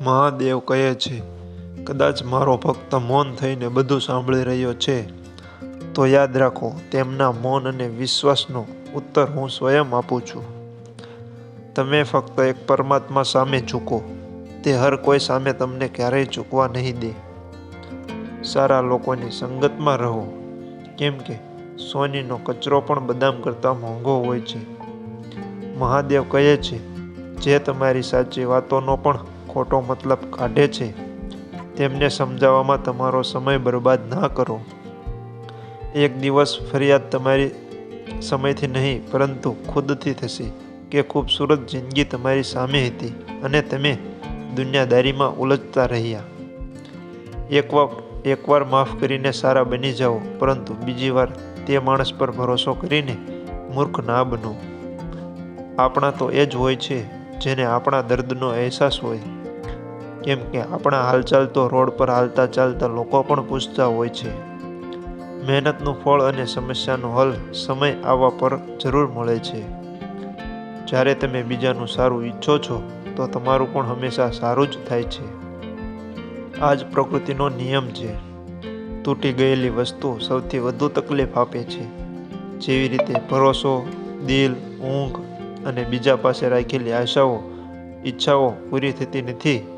મહાદેવ કહે છે, કદાચ મારો ભક્ત મૌન થઈને બધું સાંભળી રહ્યો છે, તો યાદ રાખો, તેમના મૌન અને વિશ્વાસનો ઉત્તર હું સ્વયં આપું છું. તમે ફક્ત એક પરમાત્મા સામે ઝૂકો, તે હર કોઈ સામે તમને ક્યારેય ઝૂકવા નહીં દે. સારા લોકોની સંગતમાં રહો, કેમ કે સોનીનો કચરો પણ બદામ કરતાં મોંઘો હોય છે. મહાદેવ કહે છે, જે તમારી સાચી વાતોનો પણ ખોટો મતલબ કાઢે છે, તેમને સમજાવવામાં તમારો સમય બરબાદ ના કરો. એક દિવસ ફરિયાદ તમારી સમયથી નહીં, પરંતુ ખુદથી થશે કે ખૂબસૂરત જિંદગી તમારી સામે હતી અને તમે દુનિયાદારીમાં ઉલજતા રહ્યા. એકવાર એકવાર માફ કરીને સારા બની જાઓ, પરંતુ બીજી વાર તે માણસ પર ભરોસો કરીને મૂર્ખ ના બનો. આપણા તો એ જ હોય છે, જેને આપણા દર્દનો અહેસાસ હોય. કેમ કે આપણા હાલચાલ તો રોડ પર હાલતા ચાલતા લોકો પણ પૂછતા હોય છે. મહેનતનું ફળ અને સમસ્યાનો હલ સમય આવવા પર જરૂર મળે છે. જ્યારે તમે બીજાનું સારું ઈચ્છો છો, તો તમારું પણ હંમેશા સારું જ થાય છે. આ જ પ્રકૃતિનો નિયમ છે. તૂટી ગયેલી વસ્તુ સૌથી વધુ તકલીફ આપે છે. જેવી રીતે ભરોસો, દિલ, ઊંઘ અને બીજા પાસે રાખેલી આશાઓ, ઈચ્છાઓ પૂરી થતી નથી.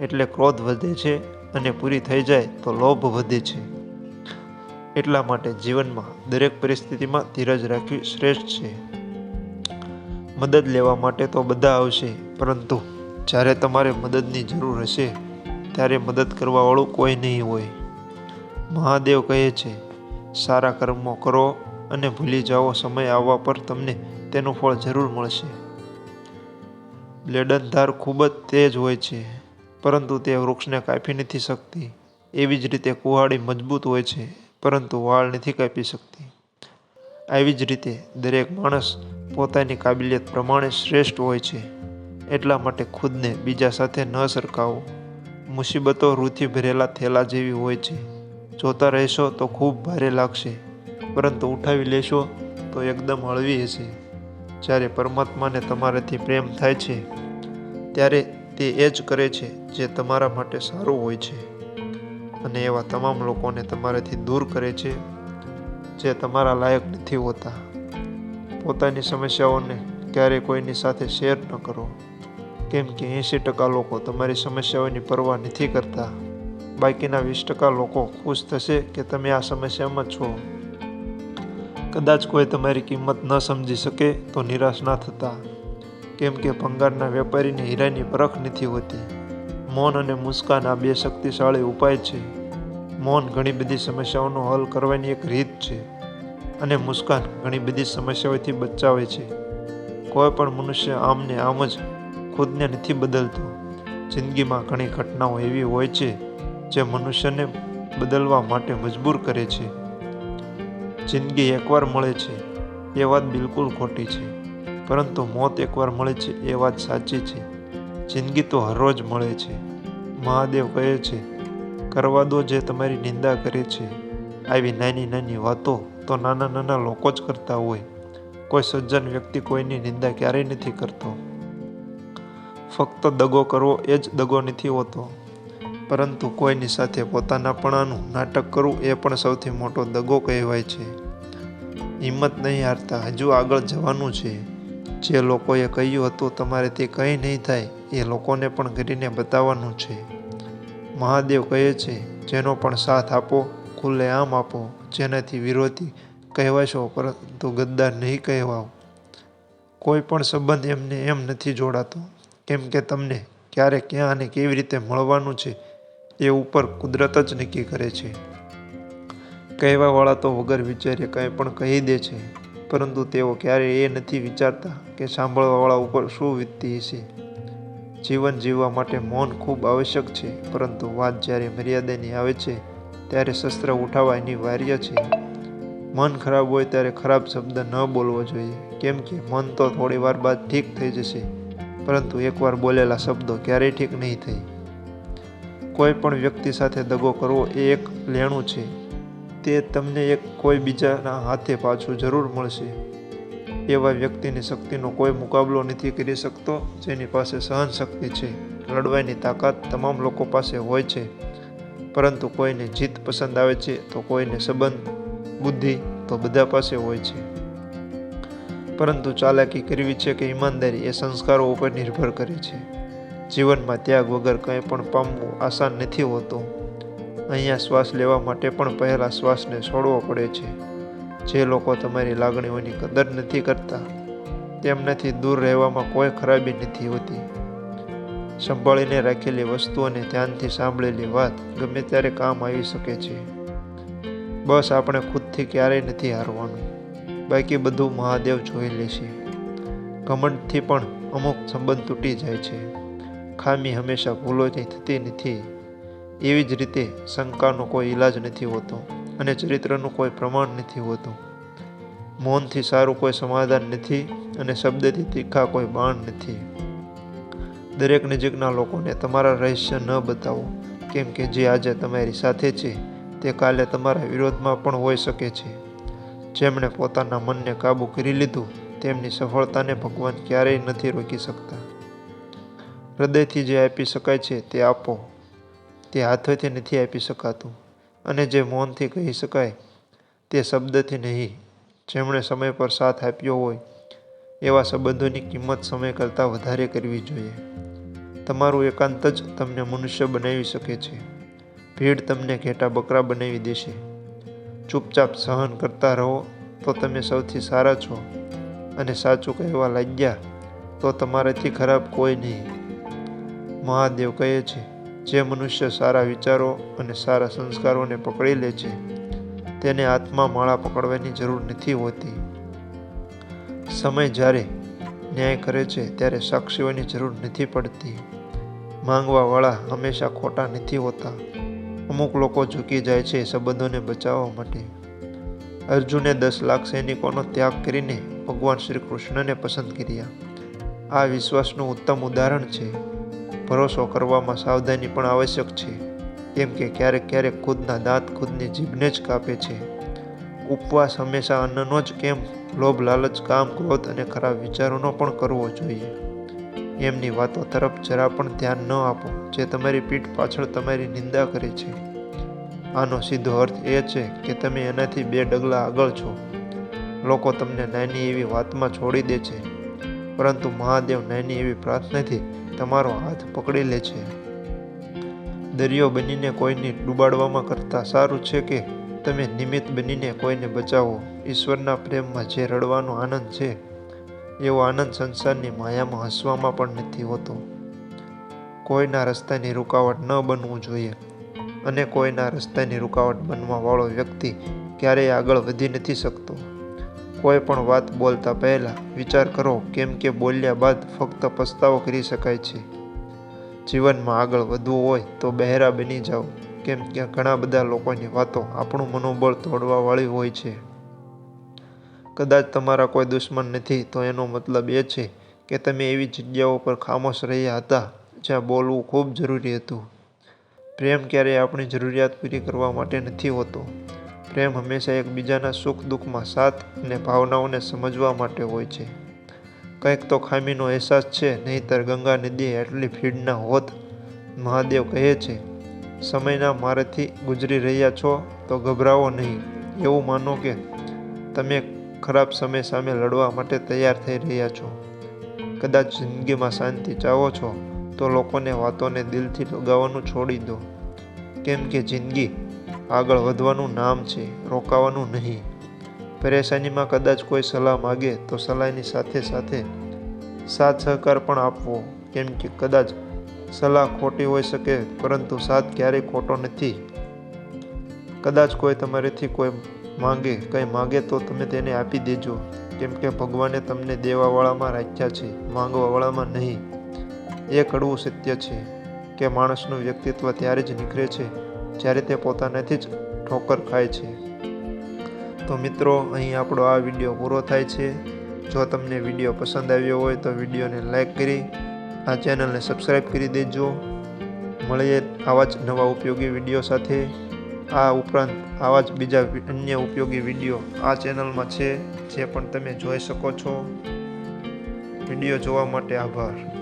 એટલે ક્રોધ વધે છે અને પૂરી થઈ જાય તો લોભ વધે છે. એટલા માટે જીવનમાં દરેક પરિસ્થિતિમાં ધીરજ રાખવી શ્રેષ્ઠ છે. મદદ લેવા માટે તો બધા આવશે, પરંતુ જ્યારે તમારે મદદની જરૂર હશે, ત્યારે મદદ કરવાવાળું કોઈ નહીં હોય. મહાદેવ કહે છે, સારા કર્મો કરો અને ભૂલી જાઓ, સમય આવવા પર તમને તેનું ફળ જરૂર મળશે. બ્લેડન ધાર ખૂબ જ તેજ હોય છે. પરંતુ તે વૃક્ષને કાપી નથી શકતી. એવી જ રીતે કુહાડી મજબૂત હોય છે, પરંતુ વાળ નથી કાપી શકતી. આવી જ રીતે દરેક માણસ પોતાની કાબિલિયત પ્રમાણે શ્રેષ્ઠ હોય છે, એટલા માટે ખુદને બીજા સાથે ન સરખાવો. મુસીબતો રૂથી ભરેલા થેલા જેવી હોય છે. જોતા રહેશો તો ખૂબ ભારે લાગશે, પરંતુ ઉઠાવી લેશો તો એકદમ હળવી હશે. જ્યારે પરમાત્માને તમારાથી પ્રેમ થાય છે, ત્યારે તે એ જ કરે છે જે તમારા માટે સારું હોય છે. અને એવા તમામ લોકોને તમારાથી દૂર કરે છે જે તમારા લાયક નથી હોતા. પોતાની સમસ્યાઓને ક્યારેય કોઈની સાથે શેર ન કરો. કેમ કે એંશી ટકા લોકો તમારી સમસ્યાઓની પરવા નથી કરતા. બાકીના વીસ ટકા લોકો ખુશ થશે કે તમે આ સમસ્યામાં છો. કદાચ કોઈ તમારી કિંમત ન સમજી શકે તો નિરાશ ના થતા. કેમ કે ભંગારના વેપારીને હીરાની પરખ નથી હોતી. મૌન અને મુસ્કાન આ બે શક્તિશાળી ઉપાય છે. મૌન ઘણી બધી સમસ્યાઓનો હલ કરવાની એક રીત છે અને મુસ્કાન ઘણી બધી સમસ્યાઓથી બચાવે છે. કોઈ પણ મનુષ્ય આમને આમ જ ખુદને નથી બદલતો. જિંદગીમાં ઘણી ઘટનાઓ એવી હોય છે જે મનુષ્યને બદલવા માટે મજબૂર કરે છે. જિંદગી એકવાર મળે છે, એ વાત બિલકુલ ખોટી છે. પરંતુ મોત એકવાર મળે છે એ વાત સાચી છે. જિંદગી તો હરરોજ મળે છે. મહાદેવ કહે છે, કરવા દો જે તમારી નિંદા કરે છે. આવી નાની નાની વાતો તો નાના નાના લોકો જ કરતા હોય. કોઈ સજ્જન વ્યક્તિ કોઈની નિંદા ક્યારેય નથી કરતો. ફક્ત દગો કરવો એ જ દગો નથી હોતો. પરંતુ કોઈની સાથે પોતાનાપણાનું નાટક કરવું એ પણ સૌથી મોટો દગો કહેવાય છે. હિંમત નહીં હારતા હજુ આગળ જવાનું છે. જે લોકોએ કહ્યું હતું, તમારે તે કંઈ નહીં થાય, એ લોકોને પણ કરીને બતાવવાનું છે. મહાદેવ કહે છે, જેનો પણ સાથ આપો, ખુલ્લે આમ આપો, જેનાથી વિરોધી કહેવાશો, પરંતુ ગદ્દાર નહીં કહેવાઓ. કોઈ પણ સંબંધ એમને એમ નથી જોડાતો, કેમ કે તમને ક્યારે, ક્યાં અને કેવી રીતે મળવાનું છે, એ ઉપર કુદરત જ નક્કી કરે છે. કહેવાવાળા તો વગર વિચારે કંઈ પણ કહી દે છે. પરંતુ તેઓ ક્યારેય એ નથી વિચારતા કે સાંભળવાવાળા ઉપર શું વીતતી હશે. જીવન જીવવા માટે મૌન ખૂબ આવશ્યક છે, પરંતુ વાત જ્યારે મર્યાદાની આવે છે, ત્યારે શસ્ત્ર ઉઠાવવા અનિવાર્ય છે. મન ખરાબ હોય ત્યારે ખરાબ શબ્દ ન બોલવો જોઈએ, કેમ કે મન તો થોડી વાર બાદ ઠીક થઈ જશે, પરંતુ એકવાર બોલેલા શબ્દો ક્યારેય ઠીક નહીં થાય. કોઈ પણ વ્યક્તિ સાથે દગો કરવો એ એક લેણું છે. તે તમને એક કોઈ બીજાના હાથે પાછું જરૂર મળશે. એવા વ્યક્તિની શક્તિનો કોઈ મુકાબલો નથી કરી શકતો, જેની પાસે સહન શક્તિ છે. લડવાની તાકાત તમામ લોકો પાસે હોય છે. પરંતુ કોઈને જીત પસંદ આવે છે તો કોઈને સંબંધ, બુદ્ધિ તો બધા પાસે હોય છે. પરંતુ ચાલાકી કરવી છે કે ઈમાનદારી એ સંસ્કારો ઉપર નિર્ભર કરે છે. જીવનમાં ત્યાગ વગર કંઈ પણ પામવું આસાન નથી હોતું. અહીંયા શ્વાસ લેવા માટે પણ પહેલાં શ્વાસને છોડવો પડે છે. જે લોકો તમારી લાગણીઓની કદર નથી કરતા તેમનાથી દૂર રહેવામાં કોઈ ખરાબી નથી હોતી. સંભાળીને રાખેલી વસ્તુઓને ધ્યાનથી સાંભળેલી વાત ગમે ત્યારે કામ આવી શકે છે. બસ આપણે ખુદથી ક્યારેય નથી હારવાનું. બાકી બધું મહાદેવ જોઈ લેશે ઘમંડથી પણ અમુક સંબંધ તૂટી જાય છે. ખામી હંમેશા ભૂલોથી થતી નથી. એવી જ રીતે શંકાનો કોઈ ઈલાજ નથી હોતો અને ચરિત્રનું કોઈ પ્રમાણ નથી હોતું. મૌનથી સારું કોઈ સમાધાન નથી અને શબ્દથી તીખા કોઈ બાણ નથી. દરેક નજીકના લોકોને તમારા રહસ્ય ન બતાવો, કેમ કે જે આજે તમારી સાથે છે તે કાલે તમારા વિરોધમાં પણ હોઈ શકે છે. જેમણે પોતાના મનને કાબૂ કરી લીધું, તેમની સફળતાને ભગવાન ક્યારેય નથી રોકી શકતા. હૃદયથી જે આપી શકાય છે તે આપો. તે હાથોથી નથી આપી શકાતું અને જે મૌનથી કહી શકાય તે શબ્દથી નહીં. જેમણે સમય પર સાથ આપ્યો હોય, એવા સંબંધોની કિંમત સમય કરતાં વધારે કરવી જોઈએ. તમારું એકાંત જ તમને મનુષ્ય બનાવી શકે છે. ભીડ તમને ઘેટા બકરા બનાવી દેશે. ચૂપચાપ સહન કરતા રહો તો તમે સૌથી સારા છો અને સાચું કહેવા લાગ્યા તો તમારાથી ખરાબ કોઈ નહીં. મહાદેવ કહે છે જે મનુષ્ય સારા વિચારો અને સારા સંસ્કારોને પકડી લે છે, તેને આત્મા માળા પકડવાની જરૂર નથી હોતી. સમય જ્યારે ન્યાય કરે છે, ત્યારે સાક્ષીઓની જરૂર નથી પડતી. માંગવાવાળા હંમેશા ખોટા નથી હોતા. અમુક લોકો ઝૂકી જાય છે સંબંધોને બચાવવા માટે. અર્જુને દસ લાખ સૈનિકોનો ત્યાગ કરીને ભગવાન શ્રી કૃષ્ણને પસંદ કર્યા. આ વિશ્વાસનું ઉત્તમ ઉદાહરણ છે. ભરોસો કરવામાં સાવધાની પણ આવશ્યક છે. કેમ કે ક્યારેક ક્યારેક ખુદના દાંત ખુદની જીભને જ કાપે છે. ઉપવાસ હંમેશા અન્નનો જ કેમ લોભ, લાલચ, કામ, ક્રોધ અને ખરાબ વિચારોનો પણ કરવો જોઈએ. એમની વાતો તરફ જરા પણ ધ્યાન ન આપો, જે તમારી પીઠ પાછળ તમારી નિંદા કરે છે. આનો સીધો અર્થ એ છે કે તમે એનાથી બે ડગલા આગળ છો. લોકો તમને નાની એવી વાતમાં છોડી દે છે. પરંતુ મહાદેવ નાની એવી પ્રાર્થનાથી તમારો હાથ પકડી લે છે. દરિયો બનીને કોઈને ડૂબાડવામાં કરતાં સારું છે કે તમે નિમિત્ત બનીને કોઈને બચાવો? ઈશ્વરના પ્રેમમાં જે રડવાનો આનંદ છે, એવો આનંદ સંસારની માયામાં હસવામાં પણ નથી હોતો. કોઈના રસ્તાની રૂકાવટ ન બનવું જોઈએ અને કોઈના રસ્તાની રૂકાવટ બનવાવાળો વ્યક્તિ ક્યારેય આગળ વધી નથી શકતો. કોઈ પણ વાત બોલતા પહેલાં વિચાર કરો કેમ કે બોલ્યા બાદ ફક્ત પસ્તાવો કરી શકાય છે. જીવનમાં આગળ વધવું હોય તો બહેરા બની જાઓ, કેમ કે ઘણા બધા લોકોની વાતો આપણું મનોબળ તોડવાવાળી હોય છે. કદાચ તમારા કોઈ દુશ્મન નથી તો એનો મતલબ એ છે કે તમે એવી જગ્યાઓ પર ખામોશ રહ્યા હતા જ્યાં બોલવું ખૂબ જરૂરી હતું. પ્રેમ ક્યારેય આપણી જરૂરિયાત પૂરી કરવા માટે નથી હોતો. પ્રેમ હંમેશા એકબીજાના સુખ, દુઃખમાં સાથ અને ભાવનાઓને સમજવા માટે હોય છે. કંઈક તો ખામીનો અહેસાસ છે, નહીંતર ગંગા નદી એટલી ભીડના હોત, મહાદેવ કહે છે, સમયના મારેથી ગુજરી રહ્યા છો તો ગભરાવો નહીં. એવું માનો કે તમે ખરાબ સમય સામે લડવા માટે તૈયાર થઈ રહ્યા છો. કદાચ જિંદગીમાં શાંતિ ચાહો છો તો લોકોને વાતોને દિલથી લગાવવાનું છોડી દો. કેમ કે જિંદગી આગળ વધવાનું નામ છે, રોકાવાનું નહીં. પરેશાનીમાં કદાચ કોઈ સલાહ માગે તો સલાહની સાથે સાથે સાથ સહકાર પણ આપવો. કેમ કે કદાચ સલાહ ખોટી હોઈ શકે, પરંતુ સાથ ક્યારેય ખોટો નથી. કદાચ કોઈ તમારેથી કોઈ માંગે, કંઈ માગે તો તમે તેને આપી દેજો. કેમ કે ભગવાને તમને દેવાવાળામાં રાખ્યા છે, માંગવાવાળામાં નહીં. એ કડવું સત્ય છે કે માણસનું વ્યક્તિત્વ ત્યારે જ નીકળે છે જ્યારે તે પોતાનાથી જ ઠોકર ખાય છે. તો મિત્રો, અહીં આપણો આ વીડિયો પૂરો થાય છે. જો તમને વીડિયો પસંદ આવ્યો હોય તો વિડીયોને લાઈક કરી, આ ચેનલને સબસ્ક્રાઈબ કરી દેજો. મળીએ આવા જ નવા ઉપયોગી વીડિયો સાથે. આ ઉપરાંત આવા જ બીજા અન્ય ઉપયોગી વીડિયો આ ચેનલમાં છે, જે પણ તમે જોઈ શકો છો. વીડિયો જોવા માટે આભાર.